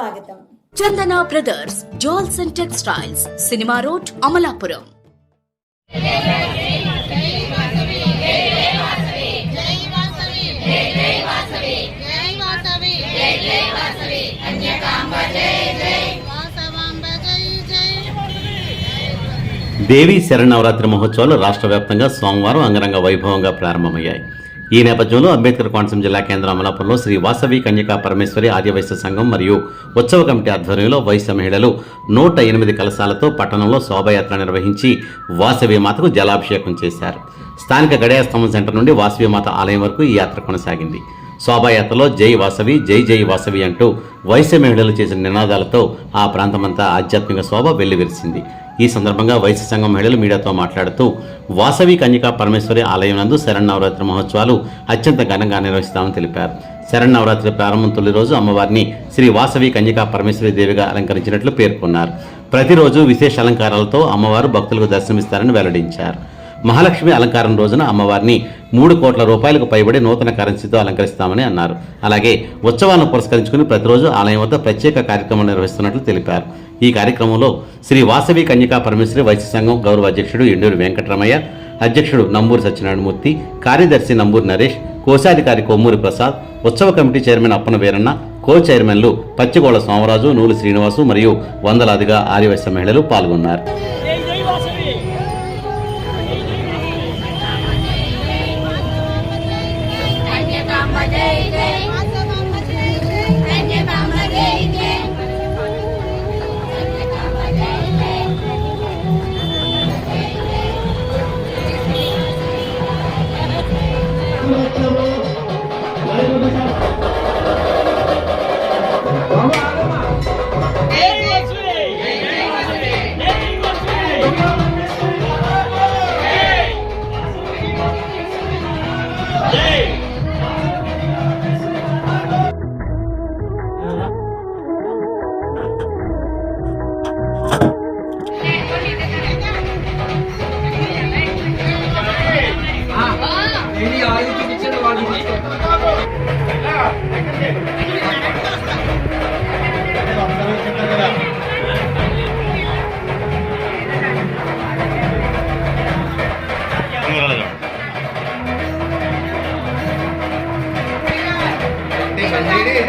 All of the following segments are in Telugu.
స్వాగతం. Chandana brothers jewels and textiles cinema road Amalapuram. జై వాసవి జై జై వాసవి జై వాసవి జై జై వాసవి కన్యకాంబ జై జై వాసవాంబ జై జై దేవీ శరణవరాత్రి మహోత్సవాలు రాష్ట్ర వ్యాప్తంగా సోమవారం అంగరంగ వైభవంగా ప్రారంభమయ్యాయి. ఈ నేపథ్యంలో అంబేద్కర్ కోనసీమ జిల్లా కేంద్రం అమలాపురంలో శ్రీ వాసవి కన్యకా పరమేశ్వరి ఆర్యవైశ్య సంఘం మరియు ఉత్సవ కమిటీ ఆధ్వర్యంలో వైశ్య మహిళలు నూట ఎనిమిది కలశాలతో పట్టణంలో శోభయాత్ర నిర్వహించి వాసవి మాతకు జలాభిషేకం చేశారు. స్థానిక గడియార స్తంభం సెంటర్ నుండి వాసవి మాత ఆలయం వరకు ఈ యాత్ర కొనసాగింది. శోభాయాత్రలో జై వాసవి జై జై వాసవి అంటూ వైశ్య మహిళలు చేసిన నినాదాలతో ఆ ప్రాంతమంతా ఆధ్యాత్మిక శోభ వెల్లివిరిసింది. ఈ సందర్భంగా వైశ్య సంఘం మహిళలు మీడియాతో మాట్లాడుతూ వాసవి కన్యకా పరమేశ్వరి ఆలయం నందు శరణవరాత్రి మహోత్సవాలు అత్యంత ఘనంగా నిర్వహిస్తామని తెలిపారు. శరణవరాత్రి ప్రారంభం తొలి రోజు అమ్మవారిని శ్రీ వాసవి కన్యకా పరమేశ్వరి దేవిగా అలంకరించినట్లు పేర్కొన్నారు. ప్రతిరోజు విశేష అలంకారాలతో అమ్మవారు భక్తులకు దర్శనమిస్తారని వెల్లడించారు. మహాలక్ష్మి అలంకారం రోజున అమ్మవారిని మూడు కోట్ల రూపాయలకు పైబడి నూతన కరెన్సీతో అలంకరిస్తామని అన్నారు. అలాగే ఉత్సవాలను పురస్కరించుకుని ప్రతిరోజు ఆలయం వద్ద ప్రత్యేక కార్యక్రమం నిర్వహిస్తున్నట్లు తెలిపారు. ఈ కార్యక్రమంలో శ్రీ వాసవి కన్యకా పరమేశ్వరి వైశ్య సంఘం గౌరవ అధ్యక్షుడు ఎండూరు వెంకటరమయ్య అధ్యక్షుడు నంబూరు సత్యనారాయణమూర్తి కార్యదర్శి నంబూరు నరేష్ కోశాధికారి కొమ్మూరి ప్రసాద్ ఉత్సవ committee chairman Appana Veeranna co చైర్మన్లు పచ్చిగోళ సోమరాజు నూలు శ్రీనివాసు మరియు వందలాదిగా ఆర్యవైశ్య మహిళలు పాల్గొన్నారు. sendiri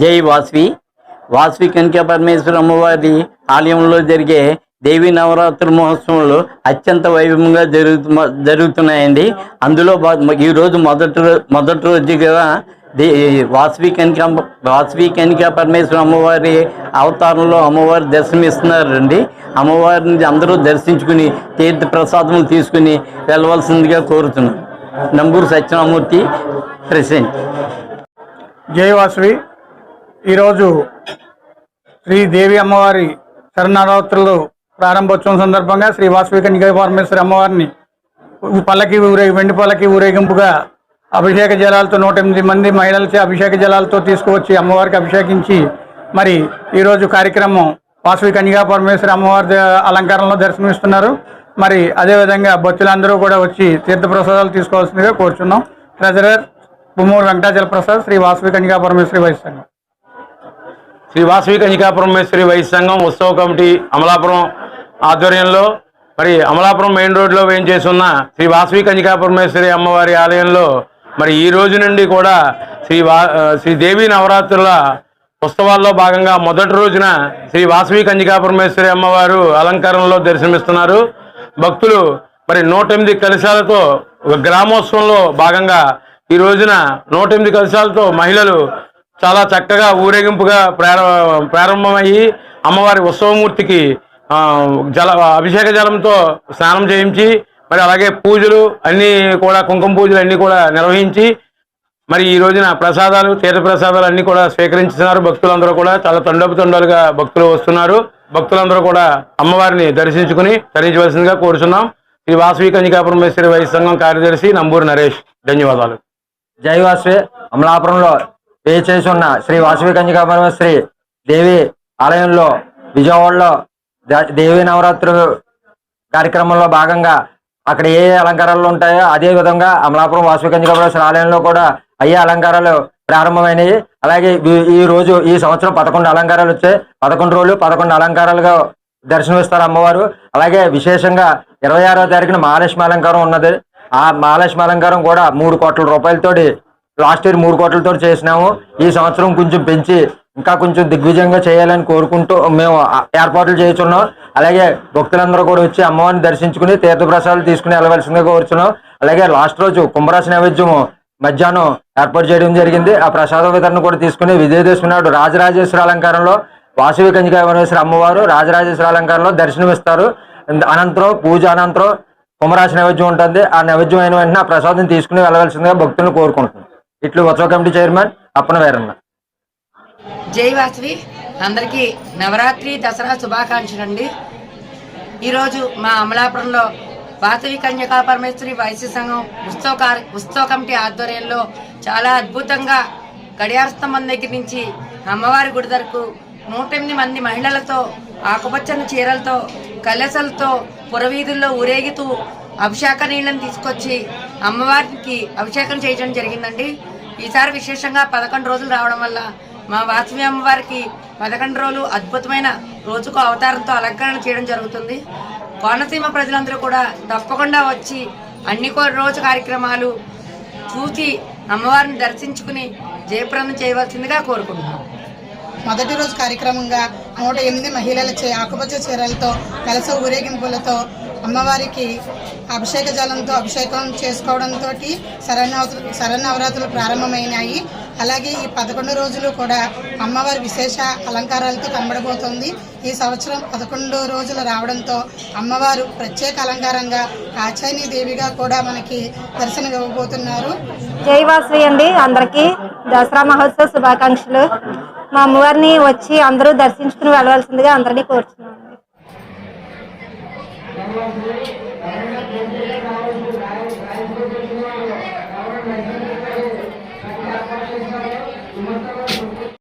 జై వాస్వి. వాస్వి కనిక పరమేశ్వర అమ్మవారి ఆలయంలో జరిగే దేవి నవరాత్రి మహోత్సవాలు అత్యంత వైభవంగా జరుగుతు జరుగుతున్నాయండి. అందులో ఈరోజు ఈ రోజు మొదటి మొదటి రోజు దే వాస్వి కనిక వాసవి కనిక పరమేశ్వర అమ్మవారి అవతారంలో అమ్మవారి దర్శనమిస్తున్నారండి. అమ్మవారిని అందరూ దర్శించుకుని తీర్థ ప్రసాదములు తీసుకుని వెళ్ళవలసిందిగా కోరుతున్నాం. నంబూరు సత్యనామూర్తి ప్రెసిడెంట్. జయవాసవి ఈరోజు శ్రీ దేవి అమ్మవారి శరణారాత్రులు ప్రారంభోత్సవం సందర్భంగా శ్రీ వాసవి కన్యకా పరమేశ్వరి అమ్మవారిని పల్లకి ఊరేగి వెండి పల్లకి ఊరేగింపుగా అభిషేక జలాలతో నూట ఎనిమిది మంది మహిళలచే అభిషేక జలాలతో తీసుకువచ్చి అమ్మవారికి అభిషేకించి మరి ఈరోజు కార్యక్రమం వాసవి కన్యకా పరమేశ్వరి అమ్మవారి అలంకారంలో దర్శనమిస్తున్నారు. మరి అదేవిధంగా భక్తులందరూ కూడా వచ్చి తీర్థప్రసాదాలు తీసుకోవాల్సిందిగా కోరుచున్నాం. ట్రెజరర్ బొమ్మూరు వెంకటాచల ప్రసాద్ శ్రీ వాసవి కన్యకా పరమేశ్వరి వైస్ సంఘం. శ్రీ వాసవి కన్యకా పరమేశ్వరి వైశ్య సంఘం ఉత్సవ కమిటీ అమలాపురం ఆధ్వర్యంలో మరి అమలాపురం మెయిన్ రోడ్లో వేయించేసున్న శ్రీ వాసవి కన్యకా పరమేశ్వరి అమ్మవారి ఆలయంలో మరి ఈ రోజు నుండి కూడా శ్రీ వా శ్రీదేవి శ్రీ దేవి నవరాత్రుల ఉత్సవాల్లో భాగంగా మొదటి రోజున శ్రీ వాసవి కన్యకా పరమేశ్వరి అమ్మవారు అలంకారంలో దర్శనమిస్తున్నారు. భక్తులు మరి నూట ఎనిమిది కలశాలతో గ్రామోత్సవంలో భాగంగా ఈ రోజున నూట ఎనిమిది కలశాలతో మహిళలు చాలా చక్కగా ఊరేగింపుగా ప్రారంభమయ్యి అమ్మవారి ఉత్సవమూర్తికి జల అభిషేక జలంతో స్నానం చేయించి మరి అలాగే పూజలు అన్నీ కూడా కుంకుమ పూజలు అన్నీ కూడా నిర్వహించి మరి ఈ రోజున ప్రసాదాలు తీర్థ ప్రసాదాలు అన్నీ కూడా స్వీకరించుతున్నారు. భక్తులందరూ కూడా చాలా తండోపు తండాలుగా భక్తులు వస్తున్నారు. భక్తులందరూ కూడా అమ్మవారిని దర్శించుకుని తరించవలసిందిగా కోరుచున్నాం. శ్రీ వాసవి కన్యకాపురం మేశ్వరి వైద్య సంఘం కార్యదర్శి నంబూరు నరేష్. ధన్యవాదాలు. జై వాసవి. అమలాపురంలో వే చేసి ఉన్న శ్రీ వాసవి కన్యకా పరమేశ్వరి దేవి ఆలయంలో విజయవాడలో దేవి నవరాత్రులు కార్యక్రమంలో భాగంగా అక్కడ ఏ ఏ అలంకారాలు ఉంటాయో అదే విధంగా అమలాపురం వాసవి కన్యకా పరమేశ్వరి ఆలయంలో కూడా అయ్యే అలంకారాలు ప్రారంభమైనవి అలాగే ఈ- రోజు ఈ సంవత్సరం పదకొండు అలంకారాలు వచ్చాయి. పదకొండు రోజులు పదకొండు అలంకారాలుగా దర్శనమిస్తారు అమ్మవారు. అలాగే విశేషంగా ఇరవై ఆరో తారీఖున మహాలక్ష్మి అలంకారం ఉన్నది. ఆ మహాలక్ష్మి అలంకారం కూడా మూడు కోట్ల రూపాయలతోటి లాస్ట్ ఇయర్ మూడు కోట్లతో చేసినాము. ఈ సంవత్సరం కొంచెం పెంచి ఇంకా కొంచెం దిగ్విజయంగా చేయాలని కోరుకుంటూ మేము ఏర్పాట్లు చేస్తున్నాం. అలాగే భక్తులందరూ కూడా వచ్చి అమ్మవారిని దర్శించుకుని తీర్థప్రసాదాలు తీసుకుని వెళ్ళవలసిందిగా కోరుచున్నాం. అలాగే లాస్ట్ రోజు కుంభరాశి నైవేద్యము మధ్యాహ్నం ఏర్పాటు చేయడం జరిగింది. ఆ ప్రసాద వితరణ కూడా తీసుకుని విజయదశమి నాడు రాజరాజేశ్వర అలంకారంలో వాసవి కన్యకా వనేశ్వర అమ్మవారు రాజరాజేశ్వర అలంకారంలో దర్శనమిస్తారు. అనంతరం పూజ అనంతరం కుమరాశి నైవేద్యం ఉంటుంది. ఆ నైవేద్యం అయిన వెంటనే ఆ ప్రసాదం తీసుకుని వెళ్ళవలసిందిగా భక్తులను కోరుకుంటుంది ఇట్లు ఉత్సవ కమిటీ చైర్మన్ అప్పన వేరన్న. జై వాసవి. అందరికీ నవరాత్రి దసరా శుభాకాంక్షలు అండి ఈరోజు మా అమలాపురంలో వాసవి కన్యకా పరమేశ్వరి వైశ్య సంఘం ఉత్సవ ఉత్సవ కమిటీ ఆధ్వర్యంలో చాలా అద్భుతంగా గడియార స్తంభం దగ్గర నుంచి అమ్మవారి గుడి వరకు నూటెనిమిది మంది మహిళలతో ఆకుపచ్చని చీరలతో కలసలతో పురవీధుల్లో ఊరేగుతూ అభిషేక నీళ్ళను తీసుకొచ్చి అమ్మవారికి అభిషేకం చేయడం జరిగిందండి. ఈసారి విశేషంగా పదకొండు రోజులు రావడం వల్ల మా వాసవి అమ్మవారికి పదకొండు రోజులు అద్భుతమైన రోజుకు అవతారంతో అలంకరణ చేయడం జరుగుతుంది. కోనసీమ ప్రజలందరూ కూడా తప్పకుండా వచ్చి అన్ని కో- రోజు కార్యక్రమాలు చూసి అమ్మవారిని దర్శించుకుని జయప్రదం చేయవలసిందిగా కోరుకుంటున్నాం. మొదటి రోజు కార్యక్రమంగా నూట ఎనిమిది మహిళల చే ఆకుపచ్చ చీరలతో కలస ఊరేగింపులతో అమ్మవారికి అభిషేక జలంతో అభిషేకం చేసుకోవడంతో శరణవరాత్రులు శరణవరాత్రులు ప్రారంభమైనాయి. అలాగే ఈ పదకొండు రోజులు కూడా అమ్మవారి విశేష అలంకారాలతో కనబడబోతోంది. ఈ సంవత్సరం పదకొండు రోజులు రావడంతో అమ్మవారు ప్రత్యేక అలంకారంగా కాచాయని దేవిగా కూడా మనకి దర్శనం ఇవ్వబోతున్నారు జై వాసవి అండి. అందరికీ దసరా మహోత్సవ శుభాకాంక్షలు. మా అమ్మవారిని వచ్చి అందరూ దర్శించుకుని వెళ్ళవలసిందిగా అందరినీ కోరుతున్నాను